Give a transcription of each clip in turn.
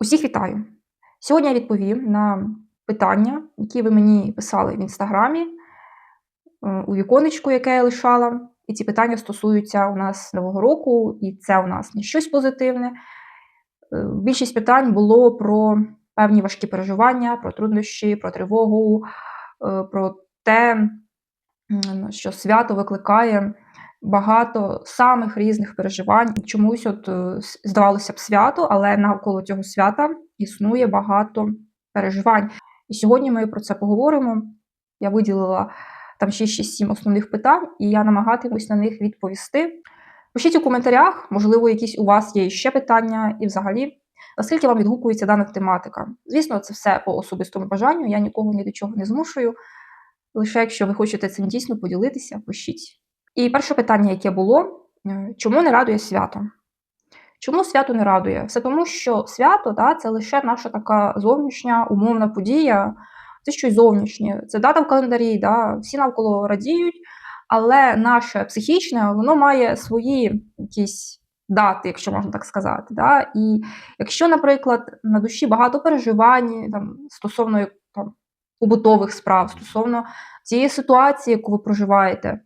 Усіх вітаю! Сьогодні я відповім на питання, які ви мені писали в інстаграмі е, у віконечку, яке я лишала. І ці питання стосуються у нас нового року, і це у нас не щось позитивне. Е, Більшість питань було про певні важкі переживання, про труднощі, про тривогу, е, про те, що свято викликає багато самих різних переживань. Чомусь, от е, здавалося б, свято, але навколо цього свята існує багато переживань. І сьогодні ми про це поговоримо. Я виділила там ще 6-7 основних питань, і я намагатимусь на них відповісти. Пишіть у коментарях, можливо, якісь у вас є ще питання, і взагалі, наскільки вам відгукується дана тематика. Звісно, це все по особистому бажанню, я нікого ні до чого не змушую. Лише якщо ви хочете цим дійсно поділитися, пишіть. І перше питання, яке було: е, чому не радує свято? Чому свято не радує? Все тому, що свято да, це лише наша така зовнішня умовна подія, це щось зовнішнє, це дата в календарі, да, всі навколо радіють, але наше психічне воно має свої якісь дати, якщо можна так сказати. Да? І якщо, наприклад, на душі багато переживань там, стосовно там, побутових справ, стосовно цієї ситуації, яку ви проживаєте,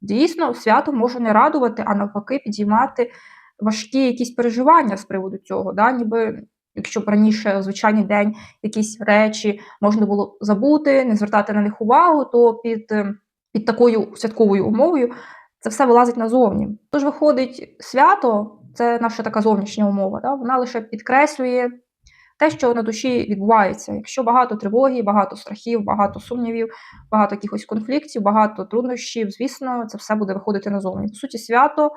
дійсно свято може не радувати, а навпаки, підіймати важкі якісь переживання з приводу цього. Да? Ніби якщо б раніше звичайний день якісь речі можна було забути, не звертати на них увагу, то під, е, під такою святковою умовою це все вилазить назовні. Тож виходить, свято це наша така зовнішня умова, да? вона лише підкреслює те, що на душі відбувається. Якщо багато тривоги, багато страхів, багато сумнівів, багато якихось конфліктів, багато труднощів, звісно, це все буде виходити назовні. По суті, свято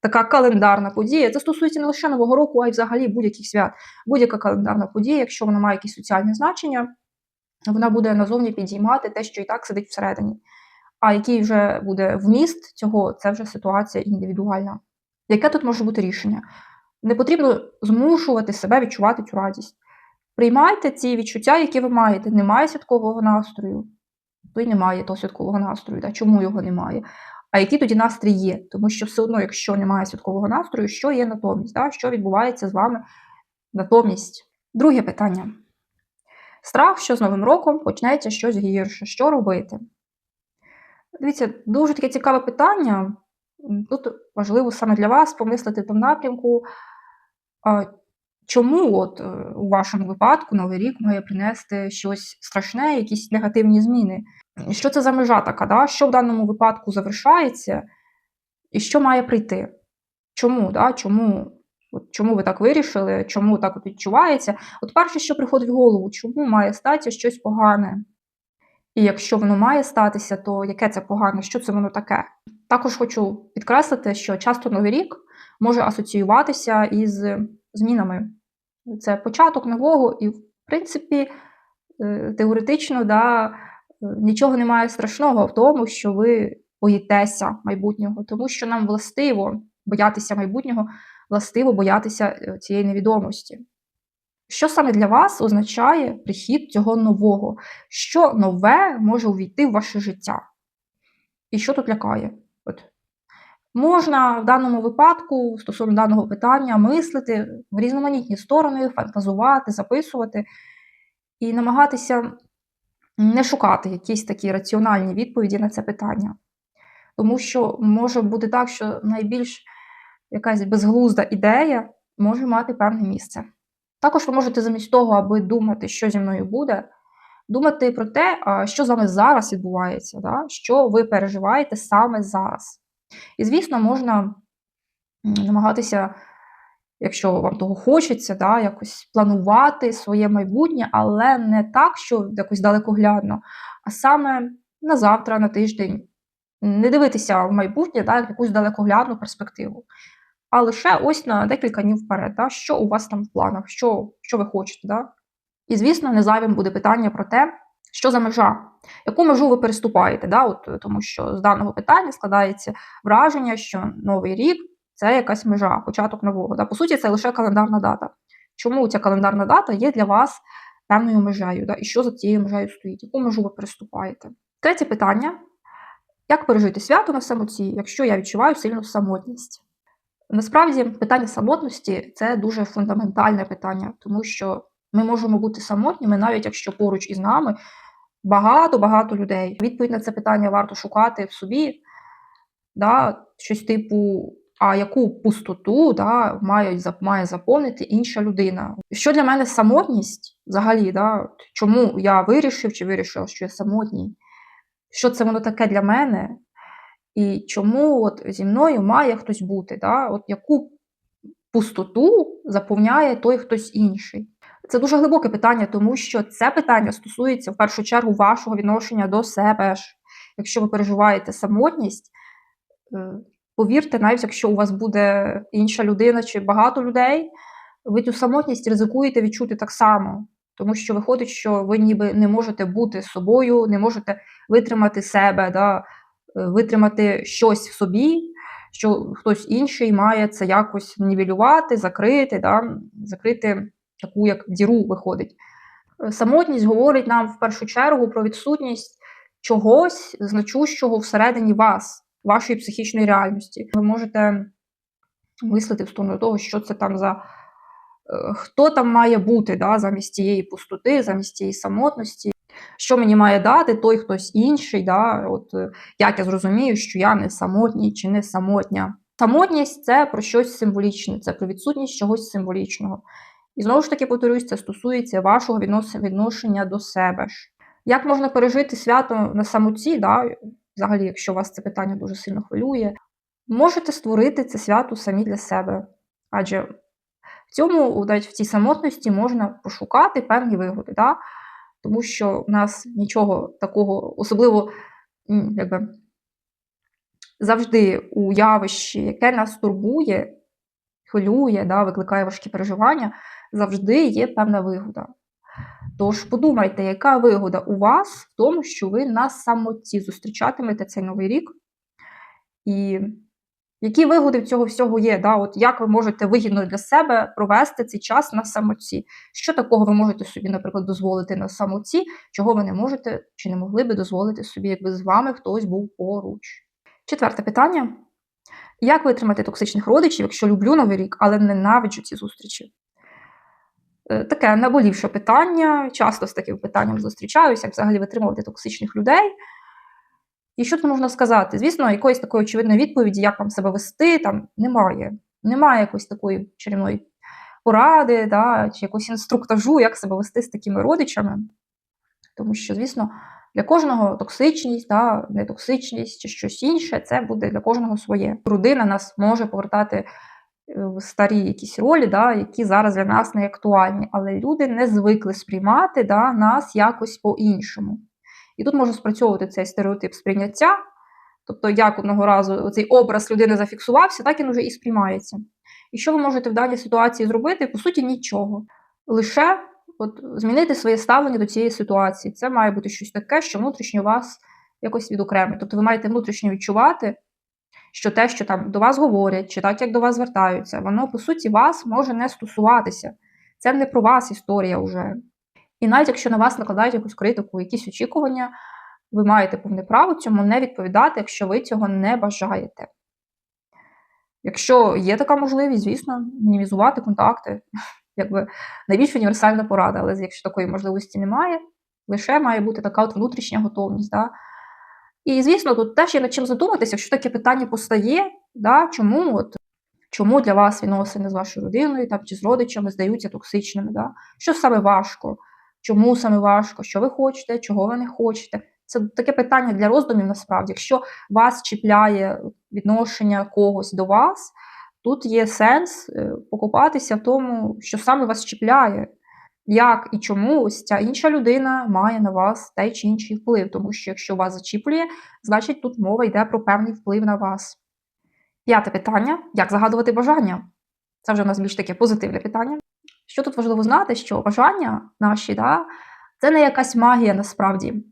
така календарна подія. Це стосується не лише Нового року, а й взагалі будь-яких свят. Будь-яка календарна подія, якщо вона має якісь соціальне значення, вона буде назовні підіймати те, що і так сидить всередині. А який вже буде вміст цього, це вже ситуація індивідуальна. Яке тут може бути рішення? Не потрібно змушувати себе відчувати цю радість. Приймайте ці відчуття, які ви маєте. Немає святкового настрою, то й немає того святкового настрою. Да? Чому його немає? А який тоді настрій є? Тому що все одно, якщо немає святкового настрою, що є натомість? Да? Що відбувається з вами натомість? Друге питання. Страх, що з Новим роком почнеться щось гірше. Що робити? Дивіться, дуже таке цікаве питання. Тут важливо саме для вас помислити в тому напрямку, чому от е, у вашому випадку Новий рік має принести щось страшне, якісь негативні зміни. Що це за межа така, да? що в даному випадку завершається, і що має прийти? Чому? Да? Чому, от, чому ви так вирішили? Чому так відчувається? От перше, що приходить в голову, чому має статися щось погане? І якщо воно має статися, то яке це погане, що це воно таке? Також хочу підкреслити, що часто Новий рік може асоціюватися із змінами. Це початок нового, і, в принципі, е, теоретично, да, е, нічого немає страшного в тому, що ви боїтеся майбутнього, тому що нам властиво боятися майбутнього, властиво боятися е, цієї невідомості. Що саме для вас означає прихід цього нового? Що нове може увійти в ваше життя? І що тут лякає? От. Можна в даному випадку, стосовно даного питання, мислити в різноманітні сторони, фантазувати, записувати і намагатися не шукати якісь такі раціональні відповіді на це питання. Тому що може бути так, що найбільш якась безглузда ідея може мати певне місце. Також ви можете замість того, аби думати, що зі мною буде, думати про те, що з вами зараз відбувається, да? що ви переживаєте саме зараз. І, звісно, можна намагатися, якщо вам того хочеться, да, якось планувати своє майбутнє, але не так, що якось далекоглядно, а саме на завтра, на тиждень. Не дивитися в майбутнє, да, як якусь далекоглядну перспективу а лише ось на декілька днів вперед, да, що у вас там в планах, що, що ви хочете. Да? І, звісно, не зайвим буде питання про те, що за межа, яку межу ви переступаєте, да? От, тому що з даного питання складається враження, що новий рік це якась межа, початок нового. Да? По суті, це лише календарна дата. Чому ця календарна дата є для вас певною межею, да? і що за цією межею стоїть, яку межу ви переступаєте? Третє питання: як пережити свято на самоті, якщо я відчуваю сильну самотність? Насправді, питання самотності це дуже фундаментальне питання, тому що ми можемо бути самотніми, навіть якщо поруч із нами багато-багато людей. Відповідь на це питання варто шукати в собі, да, щось типу, а яку пустоту да, має, має заповнити інша людина. Що для мене самотність взагалі? Да? Чому я вирішив чи вирішила, що я самотній? Що це воно таке для мене? І чому от зі мною має хтось бути? Да? От Яку пустоту заповняє той хтось інший? Це дуже глибоке питання, тому що це питання стосується в першу чергу вашого відношення до себе. ж. Якщо ви переживаєте самотність, е, повірте, навіть якщо у вас буде інша людина чи багато людей, ви цю самотність ризикуєте відчути так само. Тому що виходить, що ви ніби не можете бути собою, не можете витримати себе, да, е, витримати щось в собі, що хтось інший має це якось нівелювати, закрити, да, закрити таку як діру виходить. Е, самотність говорить нам в першу чергу про відсутність чогось значущого всередині вас, вашої психічної реальності. Ви можете мислити в сторону того, що це там за. Е, хто там має бути да, замість тієї пустоти, замість тієї самотності, що мені має дати той хтось інший, да, от, е, як я зрозумію, що я не самотній чи не самотня. Самотність це про щось символічне, це про відсутність чогось символічного. І знову ж таки, повторюсь, це стосується вашого відношення до себе. ж. Як можна пережити свято на самоті, да, взагалі, якщо вас це питання дуже сильно хвилює, можете створити це свято самі для себе. Адже в цьому, навіть в цій самотності можна пошукати певні вигоди. Да? Тому що в нас нічого такого, особливо якби, завжди у явищі, яке нас турбує, хвилює, да, викликає важкі переживання, завжди є певна вигода. Тож подумайте, яка вигода у вас в тому, що ви на самоті зустрічатимете цей новий рік, і які вигоди в цього всього є? Да? От Як ви можете вигідно для себе провести цей час на самоті? Що такого ви можете собі, наприклад, дозволити на самоті, чого ви не можете чи не могли би дозволити собі, якби з вами хтось був поруч? Четверте питання: як витримати токсичних родичів, якщо люблю новий рік, але ненавиджу ці зустрічі? Е, таке наболівше питання. Часто з таким питанням зустрічаюся, як взагалі витримувати токсичних людей. І що тут можна сказати? Звісно, якоїсь такої очевидної відповіді, як вам себе вести, там немає. Немає якоїсь такої чарівної поради, да, чи якогось інструктажу, як себе вести з такими родичами. Тому що, звісно, для кожного токсичність, да, нетоксичність чи щось інше, це буде для кожного своє. Родина нас може повертати в старі якісь ролі, да, які зараз для нас не актуальні, але люди не звикли сприймати да, нас якось по-іншому. І тут може спрацьовувати цей стереотип сприйняття. Тобто, як одного разу цей образ людини зафіксувався, так він вже і сприймається. І що ви можете в даній ситуації зробити? По суті, нічого. Лише от, змінити своє ставлення до цієї ситуації. Це має бути щось таке, що внутрішньо вас якось відокремить. Тобто ви маєте внутрішньо відчувати, що те, що там до вас говорять, чи так, як до вас звертаються, воно, по суті, вас може не стосуватися. Це не про вас історія вже. І навіть якщо на вас накладають якусь критику, якісь очікування, ви маєте повне право цьому не відповідати, якщо ви цього не бажаєте. Якщо є така можливість, звісно, мінімізувати контакти, якби найбільш універсальна порада, але якщо такої можливості немає, лише має бути така от внутрішня готовність. Да? І, звісно, тут теж є над чим задуматися, якщо таке питання постає, да, чому от, чому для вас відносини з вашою родиною там, чи з родичами здаються токсичними, Да? що саме важко, чому саме важко, що ви хочете, чого ви не хочете. Це таке питання для роздумів насправді. Якщо вас чіпляє відношення когось до вас, тут є сенс е, покупатися в тому, що саме вас чіпляє як і чому ось ця інша людина має на вас той чи інший вплив, тому що якщо вас зачіплює, значить тут мова йде про певний вплив на вас. П'яте питання: як загадувати бажання? Це вже у нас більш таке позитивне питання. Що тут важливо знати, що бажання наші, да, це не якась магія насправді.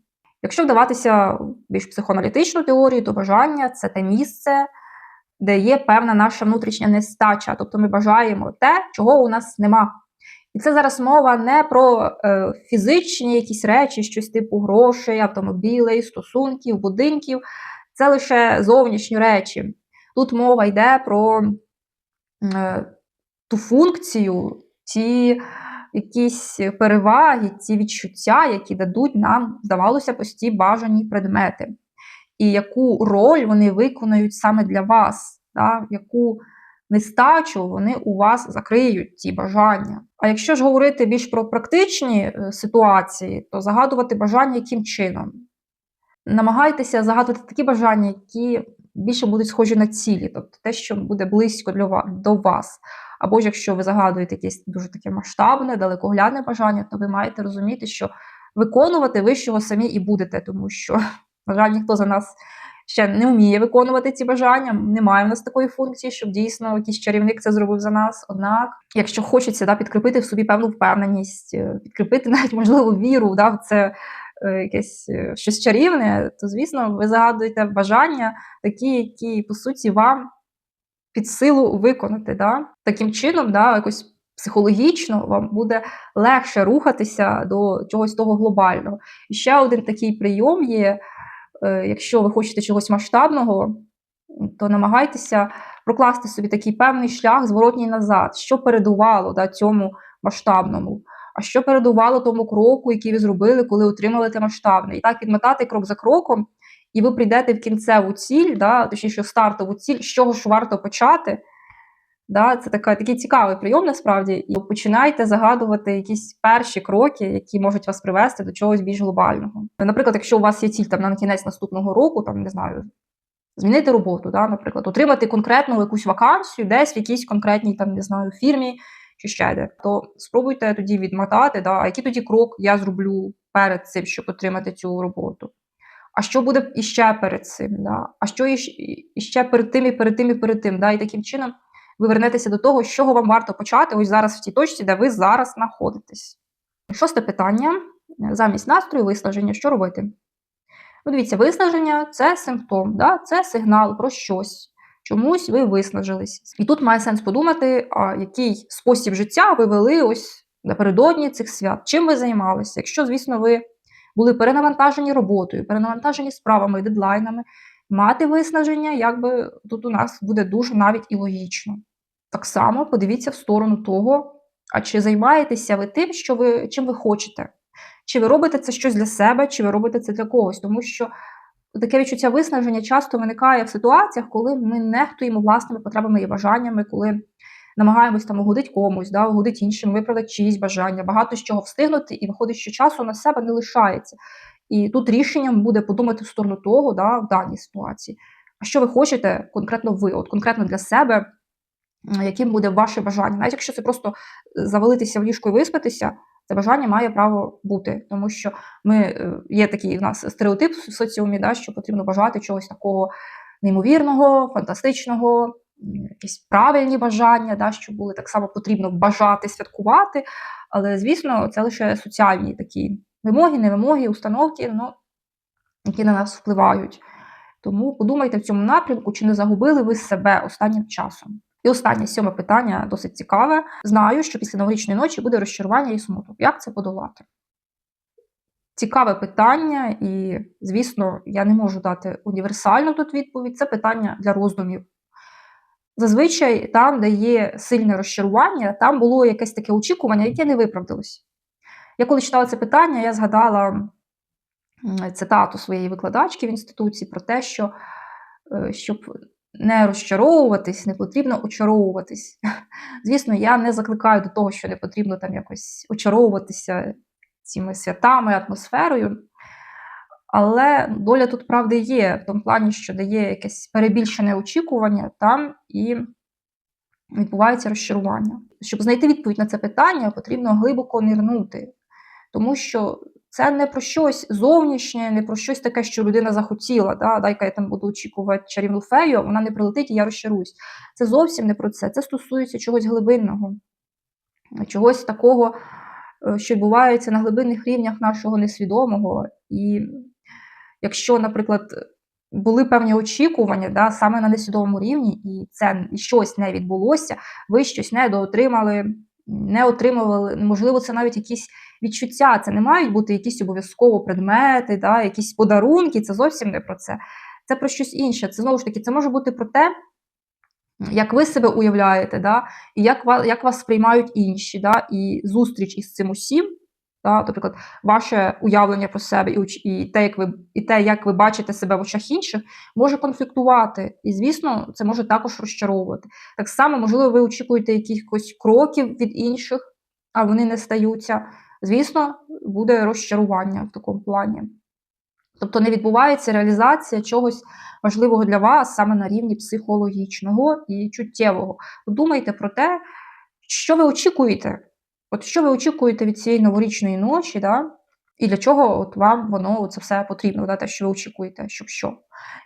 Якщо вдаватися в більш психоаналітичну теорію, то бажання це те місце, де є певна наша внутрішня нестача, тобто ми бажаємо те, чого у нас нема. І це зараз мова не про е, фізичні якісь речі, щось типу грошей, автомобілей, стосунків, будинків. Це лише зовнішні речі. Тут мова йде про е, ту функцію, ті якісь переваги, ті відчуття, які дадуть нам, здавалося, б, ось ті бажані предмети, і яку роль вони виконують саме для вас, да? яку нестачу вони у вас закриють ті бажання. А якщо ж говорити більш про практичні е, ситуації, то загадувати бажання яким чином? Намагайтеся загадувати такі бажання, які більше будуть схожі на цілі, тобто те, що буде близько для вас, до вас. Або ж якщо ви загадуєте якесь дуже таке масштабне, далекоглядне бажання, то ви маєте розуміти, що виконувати ви що самі і будете, тому що, на жаль, ніхто за нас ще не вміє виконувати ці бажання. Немає в нас такої функції, щоб дійсно якийсь чарівник це зробив за нас. Однак, якщо хочеться да, підкріпити в собі певну впевненість, е, підкріпити навіть можливо віру да, в це. Е, якесь е, щось чарівне, то, звісно, ви загадуєте бажання, такі, які, по суті, вам під силу виконати. Да? Таким чином, да, якось психологічно вам буде легше рухатися до чогось того глобального. І ще один такий прийом є: якщо ви хочете чогось масштабного, то намагайтеся прокласти собі такий певний шлях зворотній назад, що передувало да, цьому масштабному. А що передувало тому кроку, який ви зробили, коли отримали те масштабне? І так відмотати крок за кроком, і ви прийдете в кінцеву ціль, да, точніше, стартову ціль, з чого ж варто почати. Да, Це така, такий цікавий прийом насправді, і починайте загадувати якісь перші кроки, які можуть вас привести до чогось більш глобального. Наприклад, якщо у вас є ціль там на кінець наступного року, там не знаю, змінити роботу, да, наприклад, отримати конкретну якусь вакансію, десь в якійсь конкретній там не знаю фірмі чи ще де, то спробуйте тоді відмотати, да, а який тоді крок я зроблю перед цим, щоб отримати цю роботу. А що буде іще перед цим? Да? А що іще перед тим, і перед тим, і перед тим? Да? І таким чином ви вернетеся до того, з чого вам варто почати ось зараз в тій точці, де ви зараз знаходитесь. Шосте питання: замість настрою, виснаження, що робити? Ну, Дивіться, виснаження це симптом, да? це сигнал про щось. Чомусь ви виснажились. І тут має сенс подумати, а який спосіб життя ви вели ось напередодні цих свят. Чим ви займалися? Якщо, звісно, ви були перенавантажені роботою, перенавантажені справами, дедлайнами, мати виснаження, якби тут у нас буде дуже навіть і логічно. Так само подивіться в сторону того, а чи займаєтеся ви тим, що ви, чим ви хочете? Чи ви робите це щось для себе, чи ви робите це для когось? Тому що таке відчуття виснаження часто виникає в ситуаціях, коли ми нехтуємо власними потребами і бажаннями, коли намагаємось там угодити комусь, да, угодити іншим, виправдати чиїсь бажання, багато з чого встигнути, і виходить, що часу на себе не лишається. І тут рішенням буде подумати в сторону того, да, в даній ситуації. А що ви хочете конкретно ви, от конкретно для себе, яким буде ваше бажання? Навіть якщо це просто завалитися в ліжко і виспатися, це бажання має право бути, тому що ми е, є такий у нас стереотип в соціумі, да, що потрібно бажати чогось такого неймовірного, фантастичного, якісь правильні бажання, да, що були так само потрібно бажати святкувати. Але, звісно, це лише соціальні такі вимоги, невимоги, установки, ну, які на нас впливають. Тому подумайте в цьому напрямку, чи не загубили ви себе останнім часом. І останнє сьоме питання досить цікаве. Знаю, що після новорічної ночі буде розчарування і смуток. Як це подолати? Цікаве питання, і, звісно, я не можу дати універсальну тут відповідь. Це питання для роздумів. Зазвичай там, де є сильне розчарування, там було якесь таке очікування, яке не виправдалось. Я коли читала це питання, я згадала цитату своєї викладачки в інституції про те, що е, щоб не розчаровуватись, не потрібно очаровуватись. Звісно, я не закликаю до того, що не потрібно там якось очаровуватися цими святами, атмосферою. Але доля тут правди є, в тому плані, що дає якесь перебільшене очікування там і відбувається розчарування. Щоб знайти відповідь на це питання, потрібно глибоко нирнути, тому що це не про щось зовнішнє, не про щось таке, що людина захотіла. Да? Дай-ка я там буду очікувати чарівну фею, вона не прилетить і я розчаруюсь. Це зовсім не про це. Це стосується чогось глибинного, чогось такого, е, що відбувається на глибинних рівнях нашого несвідомого. І якщо, наприклад, були певні очікування да, саме на несвідомому рівні, і це щось не відбулося, ви щось не доотримали, не отримували, можливо, це навіть якісь відчуття. Це не мають бути якісь обов'язково предмети, да, якісь подарунки, це зовсім не про це. Це про щось інше. Це знову ж таки, це може бути про те, як ви себе уявляєте, да, і як вас, як вас сприймають інші, да, і зустріч із цим усім, да, наприклад, ваше уявлення про себе і, і, те, як ви, і те, як ви бачите себе в очах інших, може конфліктувати. І, звісно, це може також розчаровувати. Так само, можливо, ви очікуєте якихось кроків від інших, а вони не стаються. Звісно, буде розчарування в такому плані. Тобто не відбувається реалізація чогось важливого для вас саме на рівні психологічного і чуттєвого. Подумайте про те, що ви очікуєте. От що ви очікуєте від цієї новорічної ночі, да? і для чого от вам воно це все потрібно, да? те, що ви очікуєте, щоб що.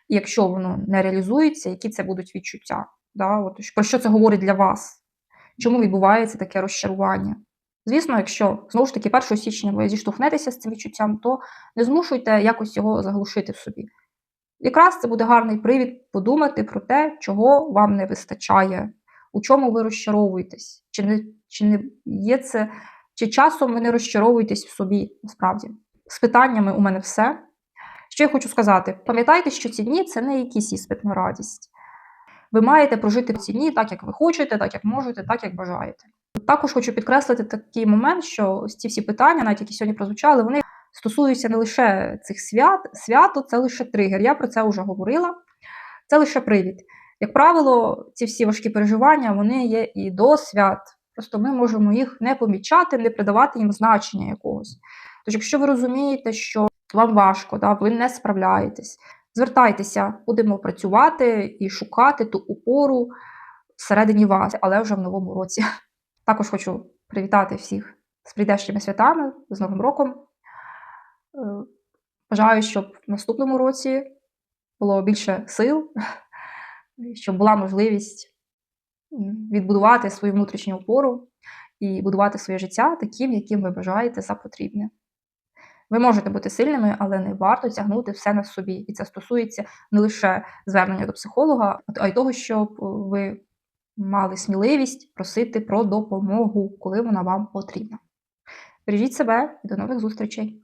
І якщо воно не реалізується, які це будуть відчуття? Да? От, про що це говорить для вас? Чому відбувається таке розчарування? Звісно, якщо знову ж таки 1 січня ви зіштовхнетеся з цим відчуттям, то не змушуйте якось його заглушити в собі. Якраз це буде гарний привід подумати про те, чого вам не вистачає, у чому ви розчаровуєтесь, чи не, чи не є це, чи часом ви не розчаровуєтесь в собі насправді. З питаннями у мене все. Що я хочу сказати: пам'ятайте, що ці дні це не якийсь іспит на радість. Ви маєте прожити ці дні так, як ви хочете, так як можете, так як бажаєте. Також хочу підкреслити такий момент, що ці всі питання, навіть які сьогодні прозвучали, вони стосуються не лише цих свят. Свято це лише тригер. Я про це вже говорила. Це лише привід. Як правило, ці всі важкі переживання вони є і до свят. Просто ми можемо їх не помічати, не придавати їм значення якогось. Тож, якщо ви розумієте, що вам важко, да, ви не справляєтесь, звертайтеся, будемо працювати і шукати ту опору всередині вас, але вже в новому році. Також хочу привітати всіх з прийдешніми святами, з Новим роком. Е, Бажаю, щоб в наступному році було більше сил, щоб була можливість відбудувати свою внутрішню опору і будувати своє життя таким, яким ви бажаєте за потрібне. Ви можете бути сильними, але не варто тягнути все на собі. І це стосується не лише звернення до психолога, а й того, щоб ви мали сміливість просити про допомогу, коли вона вам потрібна. Бережіть себе і до нових зустрічей!